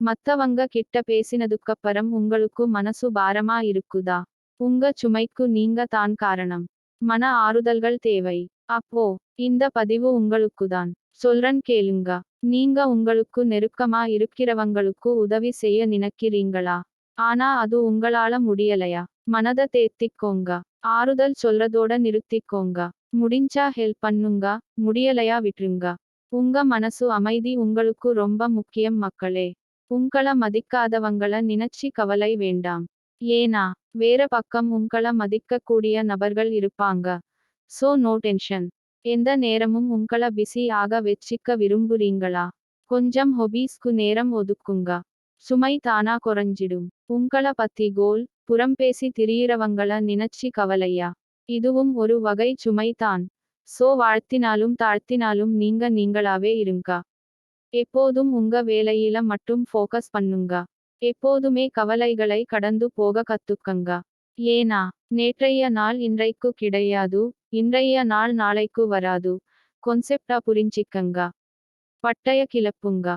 மத்தவங்க கிட்ட பேசினதுக்கப்புறம் உங்களுக்கு மனசு பாரமா இருக்குதா? உங்க சுமைக்கு நீங்க தான் காரணம். மன ஆறுதல்கள் தேவை. அப்போ இந்த பதிவு உங்களுக்குதான். சொல்றன் கேளுங்க. நீங்க உங்களுக்கு நெருக்கமா இருக்கிறவங்களுக்கு உதவி செய்ய நினைக்கிறீங்களா? ஆனா அது உங்களால முடியலையா? மனத தேத்திக்கோங்க. ஆறுதல் சொல்றதோட நிறுத்திக்கோங்க. முடிஞ்சா ஹெல்ப் பண்ணுங்க. முடியலையா விட்டுருங்க. உங்க மனசு அமைதி உங்களுக்கு ரொம்ப முக்கியம் மக்களே. உங்கள மதிக்காதவங்கள நினைச்சி கவலை வேண்டாம். ஏனா வேற பக்கம் உங்கள மதிக்கக்கூடிய நபர்கள் இருப்பாங்க. சோ நோ டென்ஷன் எந்த நேரமும் உங்கள பிஸி ஆக வச்சிக்க விரும்புறீங்களா? கொஞ்சம் ஹொபீஸ்க்கு நேரம் ஒதுக்குங்க. சுமை தானா குறைஞ்சிடும். உங்கள பத்தி கோல் புறம் பேசி திரியிறவங்கள நினைச்சி கவலையா? இதுவும் ஒரு வகை சுமை தான். சோ வாழ்த்தினாலும் தாழ்த்தினாலும் நீங்க நீங்களாவே இருங்க. எப்போதும் உங்க வேலையில மட்டும் ஃபோக்கஸ் பண்ணுங்க. எப்போதுமே கவலைகளை கடந்து போக கத்துக்கங்க. ஏனா நேற்றைய நாள் இன்றைக்கு கிடையாது இன்றைய நாள் நாளைக்கு வராது. கொன்செப்டா புரிஞ்சிக்கங்க. பட்டய கிளப்புங்க.